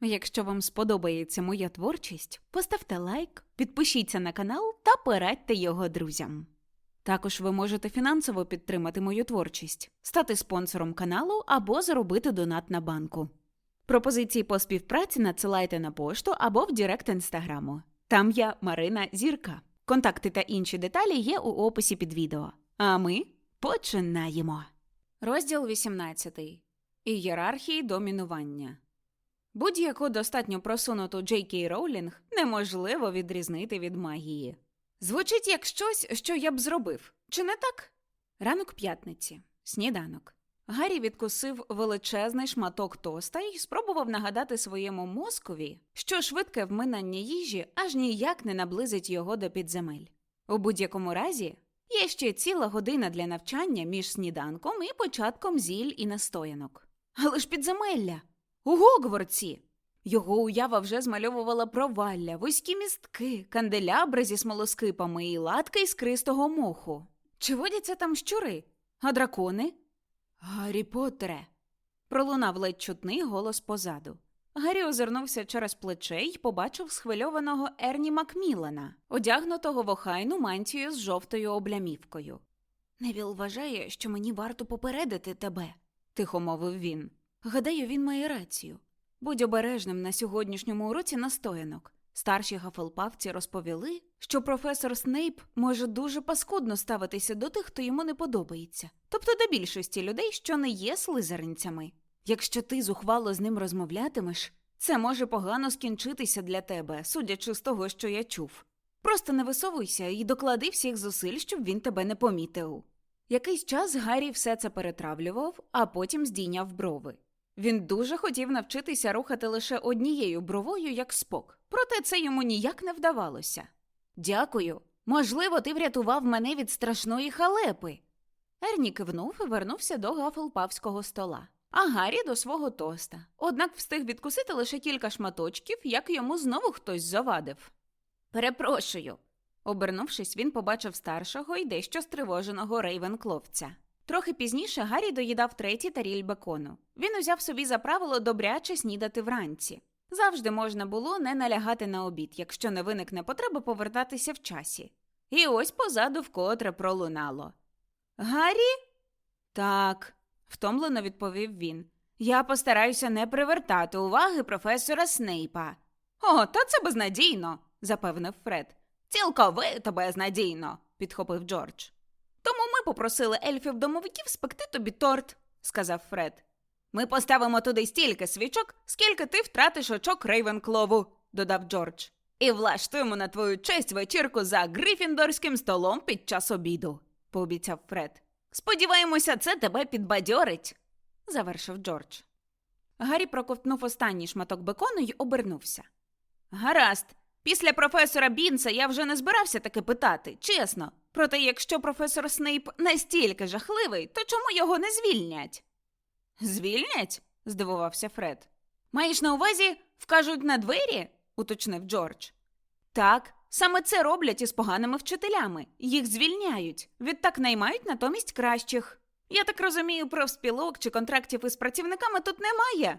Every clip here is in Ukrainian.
Якщо вам сподобається моя творчість, поставте лайк, підпишіться на канал та порадьте його друзям. Також ви можете фінансово підтримати мою творчість, стати спонсором каналу або зробити донат на банку. Пропозиції по співпраці надсилайте на пошту або в Директ інстаграму. Там я Марина Зірка. Контакти та інші деталі є у описі під відео. А ми починаємо. Розділ 18. Ієрархії домінування. Будь-яку достатньо просунуту Джей Кей Роулінг неможливо відрізнити від магії. Звучить як щось, що я б зробив, чи не так? Ранок п'ятниці, сніданок. Гаррі відкусив величезний шматок тоста і спробував нагадати своєму мозкові, що швидке вминання їжі аж ніяк не наблизить його до підземель. У будь-якому разі, є ще ціла година для навчання між сніданком і початком зіль і настоянок. Але ж підземелля! У Гогвартсі! Його уява вже змальовувала провалля, вузькі містки, канделябри зі смолоскипами і латки із кристого моху. Чи водяться там щури? А дракони? Гаррі Поттере. Пролунав ледь чутний голос позаду. Гаррі озирнувся через плече й побачив схвильованого Ерні Макмілана, одягнутого в охайну мантію з жовтою облямівкою. Невіл вважає, що мені варто попередити тебе, тихо мовив він. Гадаю, він має рацію. Будь обережним на сьогоднішньому уроці настоянок. Старші гафелпавці розповіли, що професор Снейп може дуже паскудно ставитися до тих, хто йому не подобається, тобто до більшості людей, що не є слизеринцями. Якщо ти зухвало з ним розмовлятимеш, це може погано скінчитися для тебе, судячи з того, що я чув. Просто не висовуйся і доклади всіх зусиль, щоб він тебе не помітив. Якийсь час Гаррі все це перетравлював, а потім здійняв брови. Він дуже хотів навчитися рухати лише однією бровою, як спок, проте це йому ніяк не вдавалося. Дякую. Можливо, ти врятував мене від страшної халепи. Ерні кивнув і вернувся до гафелпавського стола, а Гаррі до свого тоста. Однак встиг відкусити лише кілька шматочків, як йому знову хтось завадив. Перепрошую. Обернувшись, він побачив старшого і дещо стривоженого рейвенкловця. Трохи пізніше Гаррі доїдав третій таріль бекону. Він узяв собі за правило добряче снідати вранці. Завжди можна було не налягати на обід, якщо не виникне потреба повертатися в часі. І ось позаду вкотре пролунало. Гаррі? Так, втомлено відповів він. Я постараюся не привертати уваги професора Снейпа. О, та це безнадійно, запевнив Фред. Цілковито безнадійно, підхопив Джордж. Тому ми попросили ельфів-домовиків спекти тобі торт, сказав Фред. Ми поставимо туди стільки свічок, скільки ти втратиш очок Рейвенклову, додав Джордж. І влаштуємо на твою честь вечірку за грифіндорським столом під час обіду, пообіцяв Фред. Сподіваємося, це тебе підбадьорить, завершив Джордж. Гаррі проковтнув останній шматок бекону й обернувся. Гаразд, після професора Бінса я вже не збирався таки питати, чесно. Проте, якщо професор Снейп настільки жахливий, то чому його не звільнять? Звільнять? здивувався Фред. Маєш на увазі, вкажуть на двері? уточнив Джордж. Так, саме це роблять із поганими вчителями. Їх звільняють, відтак наймають натомість кращих. Я так розумію, профспілок чи контрактів із працівниками тут немає.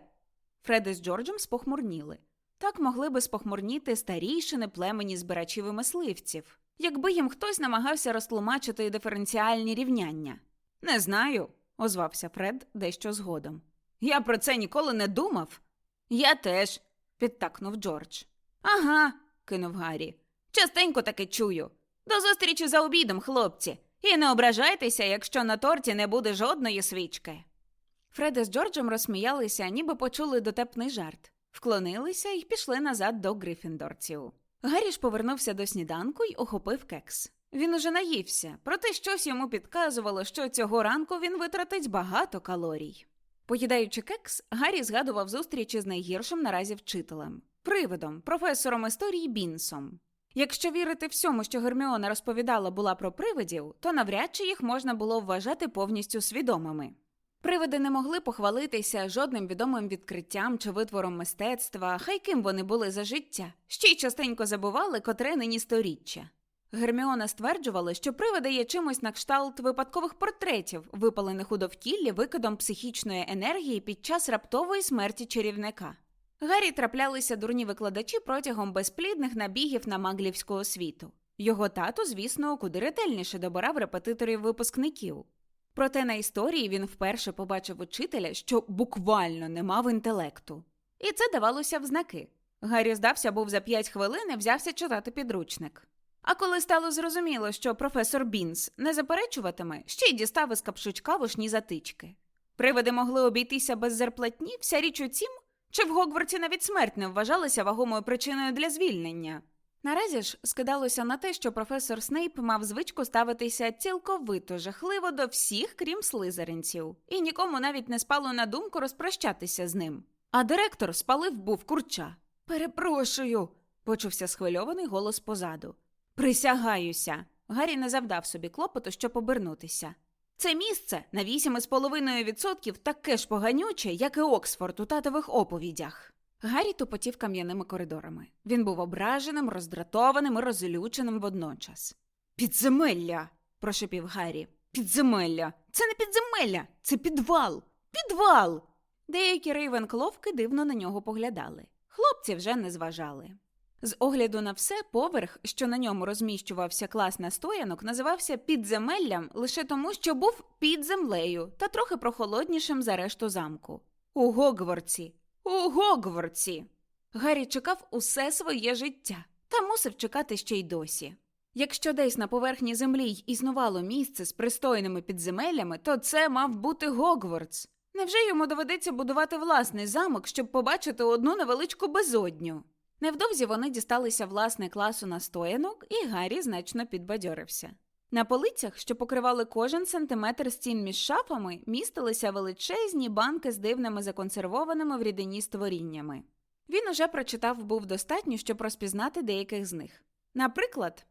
Фред із Джорджем спохмурніли. Так могли би спохмурніти старійшини племені збирачів і мисливців, якби їм хтось намагався розтлумачити диференціальні рівняння. Не знаю, озвався Фред дещо згодом. Я про це ніколи не думав. Я теж, підтакнув Джордж. Ага, кинув Гаррі. Частенько таке чую. До зустрічі за обідом, хлопці, і не ображайтеся, якщо на торті не буде жодної свічки. Фред із Джорджем розсміялися, ніби почули дотепний жарт, вклонилися і пішли назад до грифіндорців. Гаррі ж повернувся до сніданку й охопив кекс. Він уже наївся, проте щось йому підказувало, що цього ранку він витратить багато калорій. Поїдаючи кекс, Гаррі згадував зустрічі з найгіршим наразі вчителем, привидом, професором історії Бінсом. Якщо вірити всьому, що Герміона розповідала була про привидів, то навряд чи їх можна було вважати повністю свідомими. Привиди не могли похвалитися жодним відомим відкриттям чи витвором мистецтва, хай ким вони були за життя, ще й частенько забували, котре нині сторіччя. Герміона стверджувала, що привиди є чимось на кшталт випадкових портретів, випалених у довкіллі викидом психічної енергії під час раптової смерті чарівника. Гаррі траплялися дурні викладачі протягом безплідних набігів на маглівську освіту. Його тато, звісно, куди ретельніше добирав репетиторів випускників. Проте на історії він вперше побачив учителя, що буквально не мав інтелекту. І це давалося в знаки. Гаррі здався був за п'ять хвилин і взявся читати підручник. А коли стало зрозуміло, що професор Бінс не заперечуватиме, ще й дістав із капшучка вушні затички. Привиди могли обійтися без зарплатні, вся річ у тім, чи в Гогвартсі навіть смерть не вважалася вагомою причиною для звільнення. Наразі ж скидалося на те, що професор Снейп мав звичку ставитися цілковито жахливо до всіх, крім слизеринців, і нікому навіть не спало на думку розпрощатися з ним. А директор спалив був курча. Перепрошую, почувся схвильований голос позаду. Присягаюся. Гаррі не завдав собі клопоту, щоб обернутися. Це місце на 8,5% таке ж поганюче, як і Оксфорд у татових оповідях. Гаррі тупотів кам'яними коридорами. Він був ображеним, роздратованим і розлюченим водночас. Підземелля. прошепів Гаррі. Підземелля. Це не підземелля, це підвал. Підвал. Деякі рейвенкловки дивно на нього поглядали. Хлопці вже не зважали. З огляду на все, поверх, що на ньому розміщувався клас настоянок, називався підземеллям лише тому, що був під землею та трохи прохолоднішим за решту замку. У Гогвартсі. У Гогвартсі. Гаррі чекав усе своє життя та мусив чекати ще й досі. Якщо десь на поверхні землі й існувало місце з пристойними підземеллями, то це мав бути Гогвартс. Невже йому доведеться будувати власний замок, щоб побачити одну невеличку безодню? Невдовзі вони дісталися власне класу настоянок, і Гаррі значно підбадьорився. На полицях, що покривали кожен сантиметр стін між шафами, містилися величезні банки з дивними законсервованими в рідині створіннями. Він уже прочитав був достатньо, щоб розпізнати деяких з них. Наприклад,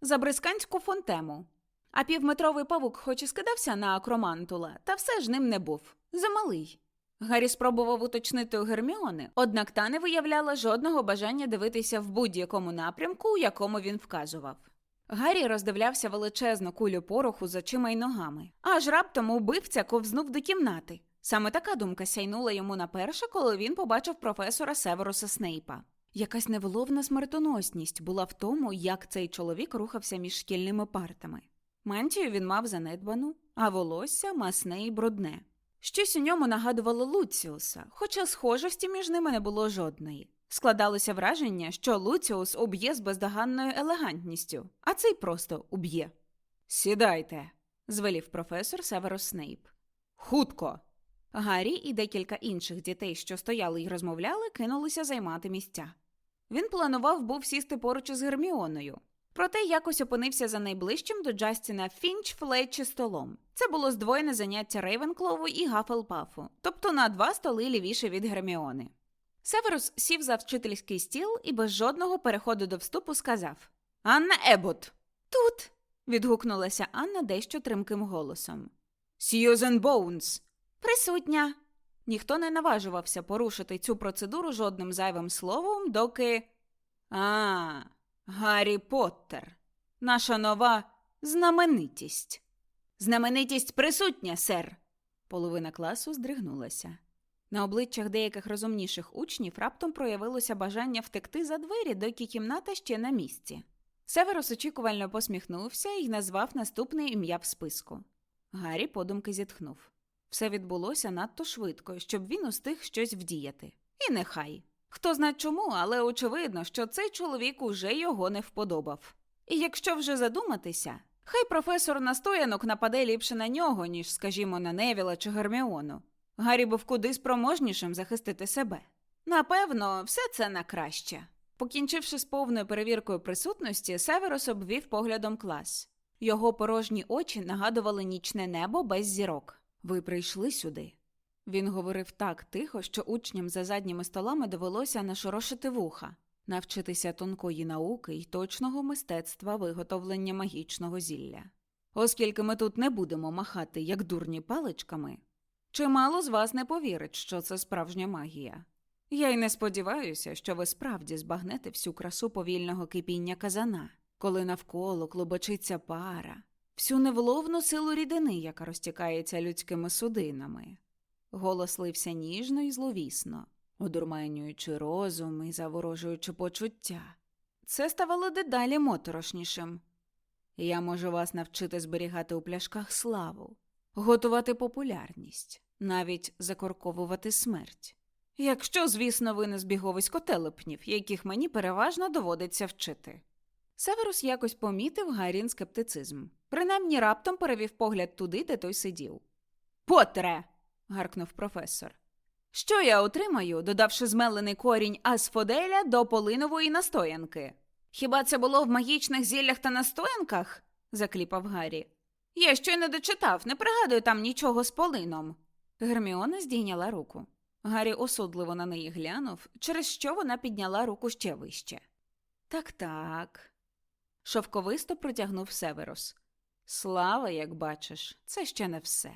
забрисканську фонтему. А півметровий павук хоч і скидався на акромантула, та все ж ним не був. Замалий. Гаррі спробував уточнити у Герміони, однак та не виявляла жодного бажання дивитися в будь-якому напрямку, у якому він вказував. Гаррі роздивлявся величезну кулю пороху з очима й ногами, аж раптом убивця ковзнув до кімнати. Саме така думка сяйнула йому наперше, коли він побачив професора Северуса Снейпа. Якась невиловна смертоносність була в тому, як цей чоловік рухався між шкільними партами. Мантію він мав занедбану, а волосся масне і брудне. Щось у ньому нагадувало Луціуса, хоча схожості між ними не було жодної. Складалося враження, що Луціус уб'є з бездоганною елегантністю, а цей просто уб'є. Сідайте, звелів професор Северус Снейп. Хутко. Гаррі і декілька інших дітей, що стояли й розмовляли, кинулися займати місця. Він планував був сісти поруч із Герміоною, проте якось опинився за найближчим до Джастіна Фінч Флетчі столом. Це було здвоєне заняття Рейвенклову і Гафелпафу, тобто на два столи лівіше від Герміони. Северус сів за вчительський стіл і без жодного переходу до вступу сказав Анна Ебот. Тут. відгукнулася Анна дещо тримким голосом. Сьюзен Боунс. Присутня. Ніхто не наважувався порушити цю процедуру жодним зайвим словом, доки. А, Гаррі Поттер. Наша нова знаменитість. Знаменитість присутня, сер. Половина класу здригнулася. На обличчях деяких розумніших учнів раптом проявилося бажання втекти за двері, доки кімната ще на місці. Северус очікувально посміхнувся і назвав наступне ім'я в списку. Гаррі подумки зітхнув. Все відбулося надто швидко, щоб він устиг щось вдіяти. І нехай. Хто зна чому, але очевидно, що цей чоловік уже його не вподобав. І якщо вже задуматися, хай професор настоянок нападе ліпше на нього, ніж, скажімо, на Невіла чи Герміону. Гаррі був куди спроможнішим захистити себе. Напевно, все це на краще. Покінчивши з повною перевіркою присутності, Северус обвів поглядом клас. Його порожні очі нагадували нічне небо без зірок. Ви прийшли сюди. Він говорив так тихо, що учням за задніми столами довелося нашорошити вуха. навчитися тонкої науки й точного мистецтва виготовлення магічного зілля. Оскільки ми тут не будемо махати як дурні паличками, чимало з вас не повірить, що це справжня магія. Я й не сподіваюся, що ви справді збагнете всю красу повільного кипіння казана, коли навколо клубочиться пара, всю невловну силу рідини, яка розтікається людськими судинами. Голос лився ніжно і зловісно, одурманюючи розум і заворожуючи почуття. Це ставало дедалі моторошнішим. Я можу вас навчити зберігати у пляшках славу, готувати популярність, навіть закорковувати смерть. Якщо, звісно, ви не збіговисько телепнів, яких мені переважно доводиться вчити. Северус якось помітив Гаррін скептицизм. Принаймні раптом перевів погляд туди, де той сидів. Потре. гаркнув професор. Що я отримаю, додавши змелений корінь асфоделя до полинової настоянки? Хіба це було в магічних зіллях та настоянках? закліпав Гаррі. Я щойно дочитав, не пригадую там нічого з полином. Герміона здійняла руку. Гаррі осудливо на неї глянув, через що вона підняла руку ще вище. Так, так. Шовковисто протягнув Северус. Слава, як бачиш, це ще не все.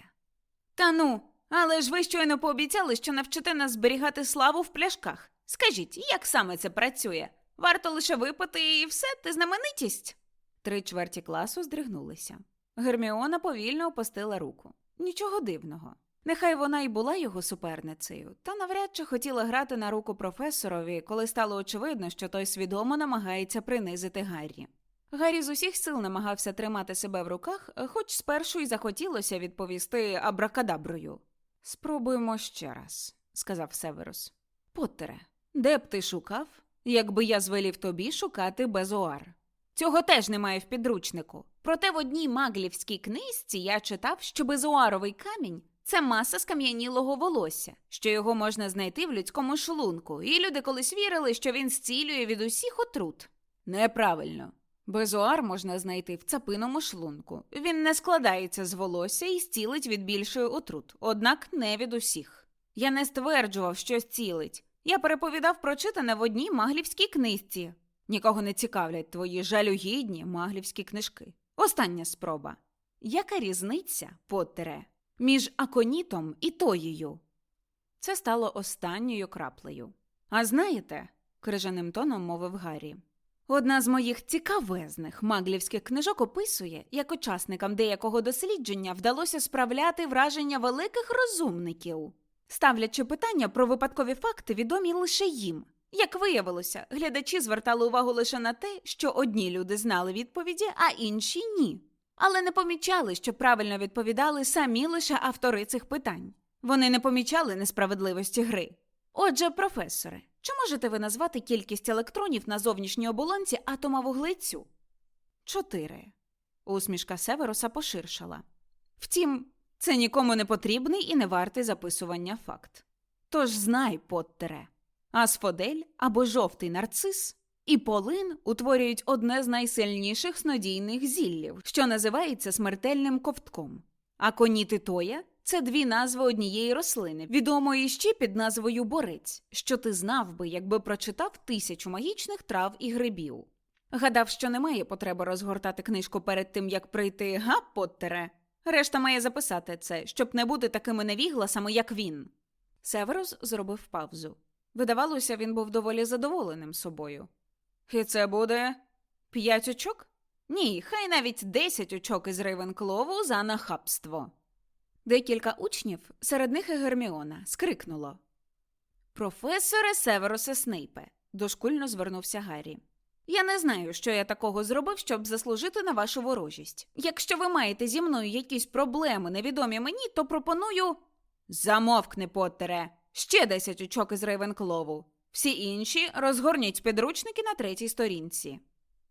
Та ну, але ж ви щойно пообіцяли, що навчите нас зберігати славу в пляшках. Скажіть, як саме це працює? Варто лише випити і все, ти знаменитість. Три чверті класу здригнулися. Герміона повільно опустила руку. Нічого дивного. Нехай вона й була його суперницею, та навряд чи хотіла грати на руку професорові, коли стало очевидно, що той свідомо намагається принизити Гаррі. Гаррі з усіх сил намагався тримати себе в руках, хоч спершу й захотілося відповісти абракадаброю. Спробуємо ще раз, сказав Северус. Поттере, де б ти шукав, якби я звелів тобі шукати безоар? Цього теж немає в підручнику. Проте в одній маглівській книжці я читав, що безуаровий камінь це маса скам'янілого волосся, що його можна знайти в людському шлунку, і люди колись вірили, що він зцілює від усіх отрут. Неправильно. Безуар можна знайти в цапиному шлунку. Він не складається з волосся і зцілить від більшої отрут, однак не від усіх. Я не стверджував, що зцілить. Я переповідав прочитане в одній маглівській книжці. Нікого не цікавлять твої жалюгідні маглівські книжки. Остання спроба. Яка різниця, Поттере, між аконітом і тоєю? Це стало останньою краплею. А знаєте, крижаним тоном мовив Гаррі. Одна з моїх цікавезних маглівських книжок описує, як учасникам деякого дослідження вдалося справляти враження великих розумників, ставлячи питання про випадкові факти, відомі лише їм. Як виявилося, глядачі звертали увагу лише на те, що одні люди знали відповіді, а інші ні. Але не помічали, що правильно відповідали самі лише автори цих питань. Вони не помічали несправедливості гри. Отже, професоре, чи можете ви назвати кількість електронів на зовнішній оболонці атома вуглецю? Чотири. Усмішка Североса поширшала. Втім, це нікому не потрібний і не вартий записування факт. Тож знай, Поттере, асфодель або жовтий нарцис і полин утворюють одне з найсильніших снодійних зіллів, що називається смертельним ковтком. А коніти тоя це дві назви однієї рослини, відомої ще під назвою борець, що ти знав би, якби прочитав тисячу магічних трав і грибів. Гадав, що немає потреби розгортати книжку перед тим, як прийти га, Поттере. Решта має записати це, щоб не бути такими невігласами, як він. Северус зробив павзу. Видавалося, він був доволі задоволеним собою. І це буде п'ять очок? Ні, хай навіть десять очок із Рейвенклову за нахабство. Декілька учнів, серед них і Герміона, скрикнуло. Професоре Северосе Снейпе, дошкульно звернувся Гаррі. Я не знаю, що я такого зробив, щоб заслужити на вашу ворожість. Якщо ви маєте зі мною якісь проблеми, невідомі мені, то пропоную. Замовкни, Поттере. Ще десять очок із Рейвенклову. Всі інші розгорніть підручники на третій сторінці.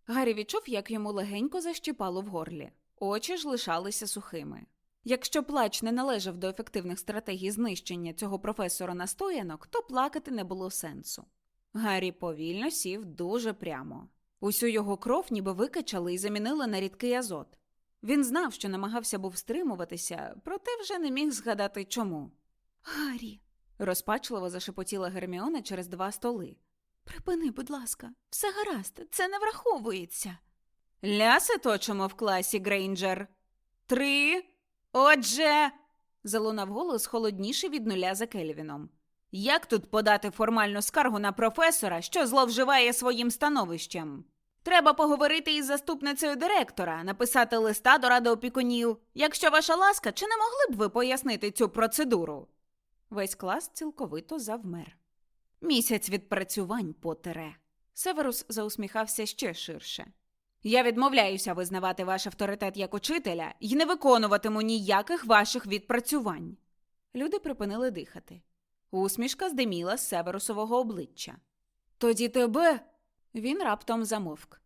Гаррі відчув, як йому легенько защіпало в горлі. Очі ж лишалися сухими. Якщо плач не належав до ефективних стратегій знищення цього професора настоянок, то плакати не було сенсу. Гаррі повільно сів дуже прямо. Усю його кров ніби викачали і замінили на рідкий азот. Він знав, що намагався був стримуватися, проте вже не міг згадати чому. Гаррі. Розпачливо зашепотіла Герміона через два столи. Припини, будь ласка, все гаразд, це не враховується. Ляси точимо в класі, Грейнджер. Три. Отже. залунав голос холодніший від нуля за Кельвіном. Як тут подати формальну скаргу на професора, що зловживає своїм становищем? Треба поговорити із заступницею директора, написати листа до ради опікунів. Якщо ваша ласка, чи не могли б ви пояснити цю процедуру? Весь клас цілковито завмер. Місяць відпрацювань, Потере. Северус заусміхався ще ширше. Я відмовляюся визнавати ваш авторитет як учителя і не виконуватиму ніяких ваших відпрацювань. Люди припинили дихати. Усмішка здиміла з Северусового обличчя. Тоді тебе. Він раптом замовк.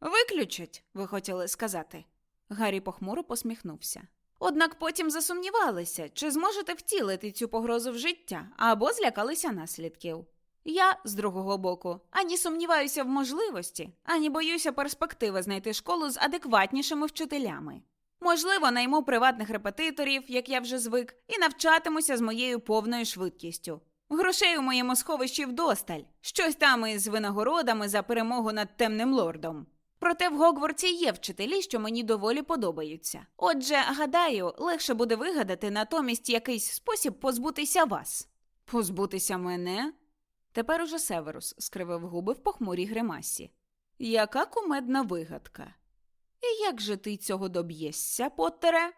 Виключить, ви хотіли сказати. Гаррі похмуро посміхнувся. Однак потім засумнівалися, чи зможете втілити цю погрозу в життя або злякалися наслідків. Я, з другого боку, ані сумніваюся в можливості, ані боюся перспективи знайти школу з адекватнішими вчителями. Можливо, найму приватних репетиторів, як я вже звик, і навчатимуся з моєю повною швидкістю. Грошей у моєму сховищі вдосталь, щось там із винагородами за перемогу над темним лордом. Проте в Гогвартсі є вчителі, що мені доволі подобаються. Отже, гадаю, легше буде вигадати натомість якийсь спосіб позбутися вас. Позбутися мене? Тепер уже Северус скривив губи в похмурій гримасі. Яка кумедна вигадка. І як же ти цього доб'єшся, Поттере?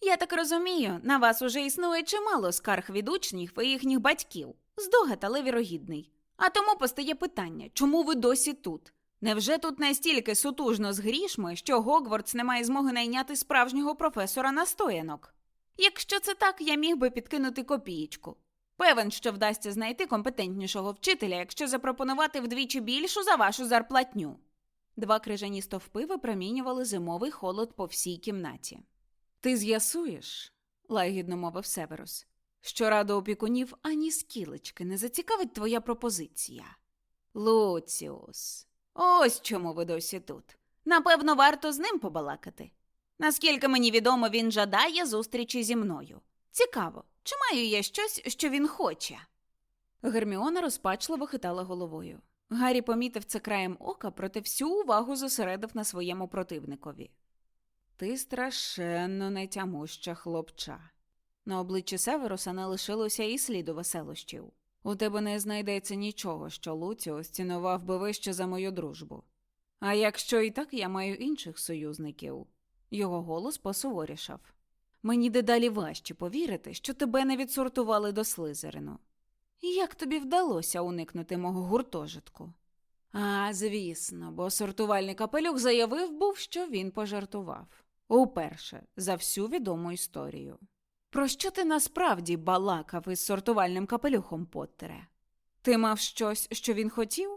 Я так розумію, на вас уже існує чимало скарг від учнів і їхніх батьків. Здогад, але вірогідний. А тому постає питання, чому ви досі тут? Невже тут настільки сутужно з грішми, що Гогвартс не має змоги найняти справжнього професора настоянок? Якщо це так, я міг би підкинути копієчку. Певен, що вдасться знайти компетентнішого вчителя, якщо запропонувати вдвічі більшу за вашу зарплатню. Два крижані стовпи випромінювали зимовий холод по всій кімнаті. Ти з'ясуєш, лагідно мовив Северус, що раду опікунів ані скілечки не зацікавить твоя пропозиція. Луціус, ось чому ви досі тут. Напевно, варто з ним побалакати. Наскільки мені відомо, він жадає зустрічі зі мною. Цікаво, чи маю я щось, що він хоче? Герміона розпачливо хитала головою. Гаррі помітив це краєм ока, проте всю увагу зосередив на своєму противникові. Ти страшенно нетямуща хлопча. На обличчі Северуса не лишилося і сліду веселощів. У тебе не знайдеться нічого, що Луціо цінував би вище за мою дружбу. А якщо і так я маю інших союзників. Його голос посуворішав. Мені дедалі важче повірити, що тебе не відсортували до слизерину. Як тобі вдалося уникнути мого гуртожитку? А, звісно, бо сортувальний капелюх заявив був, що він пожартував. Уперше за всю відому історію. Про що ти насправді балакав із сортувальним капелюхом, Поттере? Ти мав щось, що він хотів?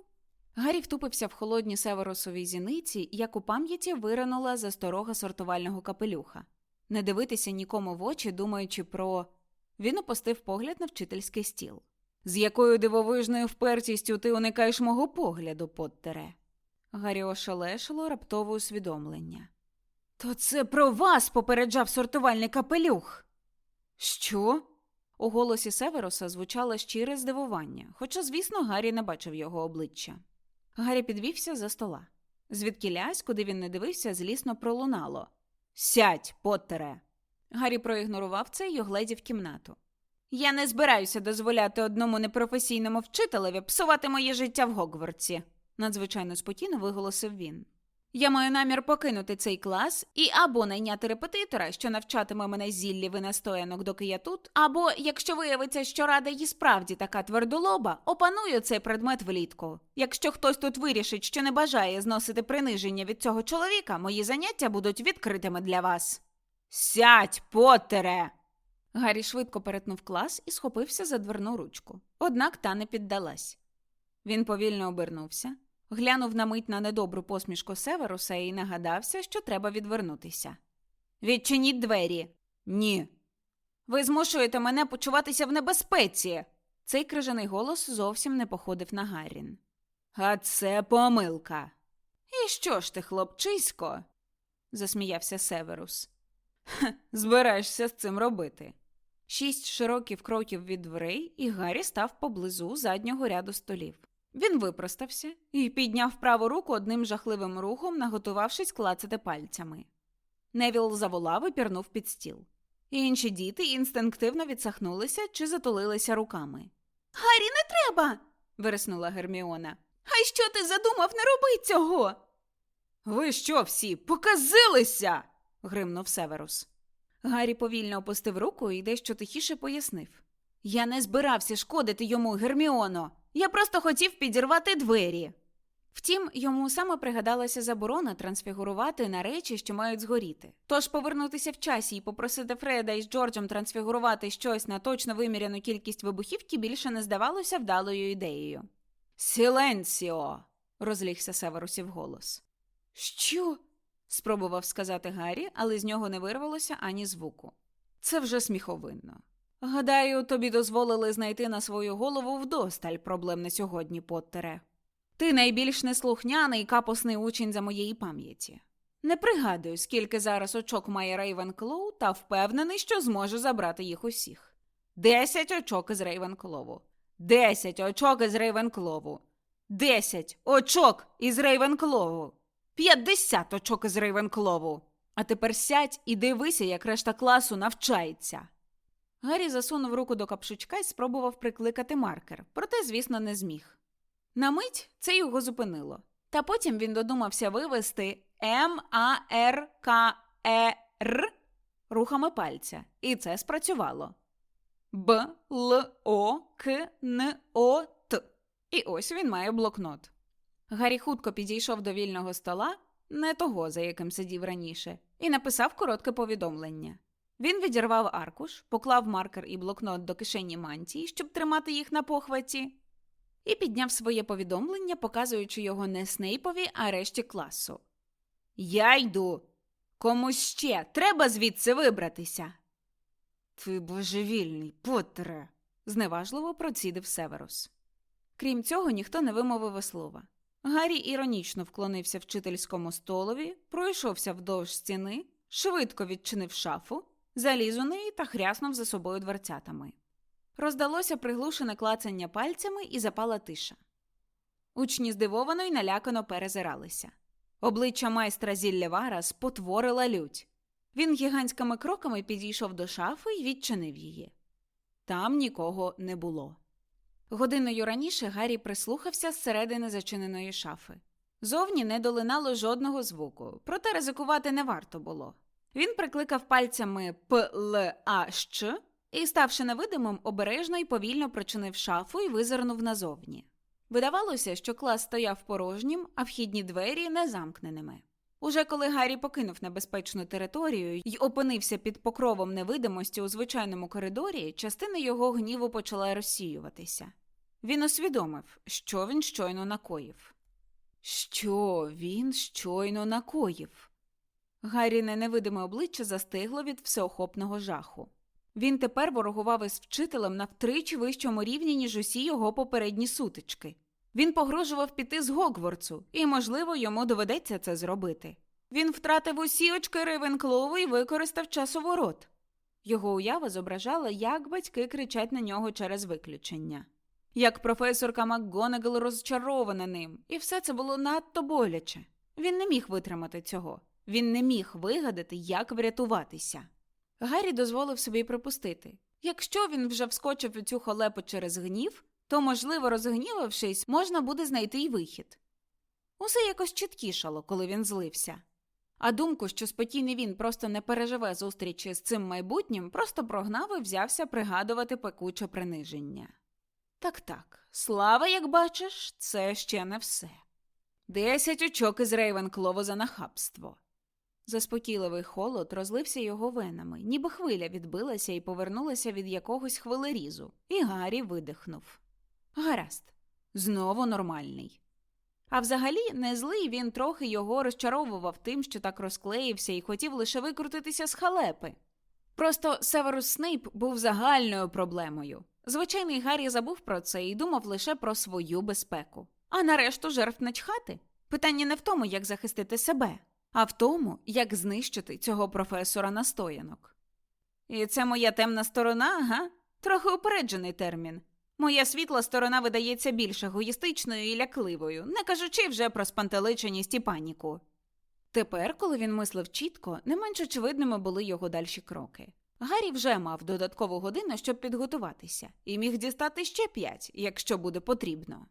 Гаррі втупився в холодні северосові зіниці, як у пам'яті виринула засторога сортувального капелюха. Не дивитися нікому в очі, думаючи про. Він опустив погляд на вчительський стіл. З якою дивовижною впертістю ти уникаєш мого погляду, Поттере? Гаррі ошелешило раптове усвідомлення. То це про вас попереджав сортувальний капелюх. Що? У голосі Североса звучало щире здивування, хоча, звісно, Гаррі не бачив його обличчя. Гаррі підвівся за стола. Звідкілясь, куди він не дивився, злісно пролунало. Сядь, Поттере. Гаррі проігнорував це й огледів кімнату. Я не збираюся дозволяти одному непрофесійному вчителеві псувати моє життя в Гогвартсі, надзвичайно спокійно виголосив він. Я маю намір покинути цей клас і або найняти репетитора, що навчатиме мене зіллів і настоянок, доки я тут, або, якщо виявиться, що рада їй справді така твердолоба, опаную цей предмет влітку. Якщо хтось тут вирішить, що не бажає зносити приниження від цього чоловіка, мої заняття будуть відкритими для вас. Сядь, Поттере! Гаррі швидко перетнув клас і схопився за дверну ручку. Однак та не піддалась. Він повільно обернувся, глянув на мить на недобру посмішку Северуса і нагадався, що треба відвернутися. Відчиніть двері. Ні. Ви змушуєте мене почуватися в небезпеці. Цей крижаний голос зовсім не походив на Гаррін. А це помилка. І що ж ти, хлопчисько? засміявся Северус. «Хе, Збираєшся з цим робити. Шість широких кроків від дверей, і Гаррі став поблизу заднього ряду столів. Він випростався і підняв праву руку одним жахливим рухом, наготувавшись клацати пальцями. Невіл заволав і пірнув під стіл. Інші діти інстинктивно відсахнулися чи затулилися руками. Гаррі, не треба. вириснула Герміона. А що ти задумав не роби цього? Ви що всі показилися? гримнув Северус. Гаррі повільно опустив руку і дещо тихіше пояснив. Я не збирався шкодити йому, Герміоно. Я просто хотів підірвати двері. Втім, йому саме пригадалася заборона трансфігурувати на речі, що мають згоріти. Тож повернутися в часі і попросити Фреда із Джорджем трансфігурувати щось на точно виміряну кількість вибухівки більше не здавалося вдалою ідеєю. Сіленсіо. розлігся Северусів голос. Що? спробував сказати Гаррі, але з нього не вирвалося ані звуку. Це вже сміховинно. Гадаю, тобі дозволили знайти на свою голову вдосталь проблем на сьогодні, Поттере. Ти найбільш неслухняний капосний учень за моєї пам'яті. Не пригадую, скільки зараз очок має Рейвенклоу, та впевнений, що зможе забрати їх усіх. Десять очок із Рейвенклову. Десять очок із Рейвенклову. Десять очок із Рейвенклову. П'ятдесят очок із Рейвенклову. А тепер сядь і дивися, як решта класу навчається. Гаррі засунув руку до капшучка і спробував прикликати маркер, проте, звісно, не зміг. На мить це його зупинило. Та потім він додумався вивести М А Р К Е рухами пальця, і це спрацювало. Б Л О К Н О Т. І ось він має блокнот. Гаррі хутко підійшов до вільного стола, не того, за яким сидів раніше, і написав коротке повідомлення. Він відірвав аркуш, поклав маркер і блокнот до кишені мантії, щоб тримати їх на похваті, і підняв своє повідомлення, показуючи його не Снейпові, а решті класу. Я йду. Комусь ще треба звідси вибратися. Ти божевільний, Поттере, зневажливо процідив Северус. Крім цього, ніхто не вимовив слова. Гаррі іронічно вклонився вчительському столові, пройшовся вдовж стіни, швидко відчинив шафу, заліз у неї та хряснув за собою дверцятами. Роздалося приглушене клацання пальцями і запала тиша. Учні здивовано й налякано перезиралися. Обличчя майстра Зіллєвара спотворила лють. Він гігантськими кроками підійшов до шафи і відчинив її. Там нікого не було. Годиною раніше Гаррі прислухався зсередини зачиненої шафи. Зовні не долинало жодного звуку, проте ризикувати не варто було. Він прикликав пальцями П, Л, А, Щ і, ставши невидимим, обережно і повільно прочинив шафу і визирнув назовні. Видавалося, що клас стояв порожнім, а вхідні двері незамкненими. Уже коли Гаррі покинув небезпечну територію і опинився під покровом невидимості у звичайному коридорі, частина його гніву почала розсіюватися. Він усвідомив, що він щойно накоїв. Що він щойно накоїв? Гарріне невидиме обличчя застигло від всеохопного жаху. Він тепер ворогував із вчителем на втричі вищому рівні, ніж усі його попередні сутички. Він погрожував піти з Гогвардсу, і, можливо, йому доведеться це зробити. Він втратив усі очки Рейвенклову і використав часоворот. Його уява зображала, як батьки кричать на нього через виключення. Як професорка МакГонагал розчарована ним, і все це було надто боляче. Він не міг витримати цього. Він не міг вигадати, як врятуватися. Гаррі дозволив собі припустити якщо він вже вскочив у цю холепу через гнів, то, можливо, розгнівавшись, можна буде знайти й вихід. Усе якось чіткішало, коли він злився. А думку, що спокійний він просто не переживе зустрічі з цим майбутнім, просто прогнав і взявся пригадувати пекуче приниження. Так так, слава, як бачиш, це ще не все. Десять очок із Рейвенклову за нахабство. Заспокійливий холод розлився його венами, ніби хвиля відбилася і повернулася від якогось хвилерізу, і Гаррі видихнув. Гаразд, знову нормальний. А взагалі, не злий він трохи його розчаровував тим, що так розклеївся і хотів лише викрутитися з халепи. Просто Северус Снейп був загальною проблемою. Звичайний Гаррі забув про це і думав лише про свою безпеку. А нарешту жертв начхати. Питання не в тому, як захистити себе, а в тому, як знищити цього професора настоянок. І це моя темна сторона, га? Трохи упереджений термін. Моя світла сторона видається більш егоїстичною і лякливою, не кажучи вже про спантеличеність і паніку. Тепер, коли він мислив чітко, не менш очевидними були його дальші кроки. Гаррі вже мав додаткову годину, щоб підготуватися, і міг дістати ще п'ять, якщо буде потрібно.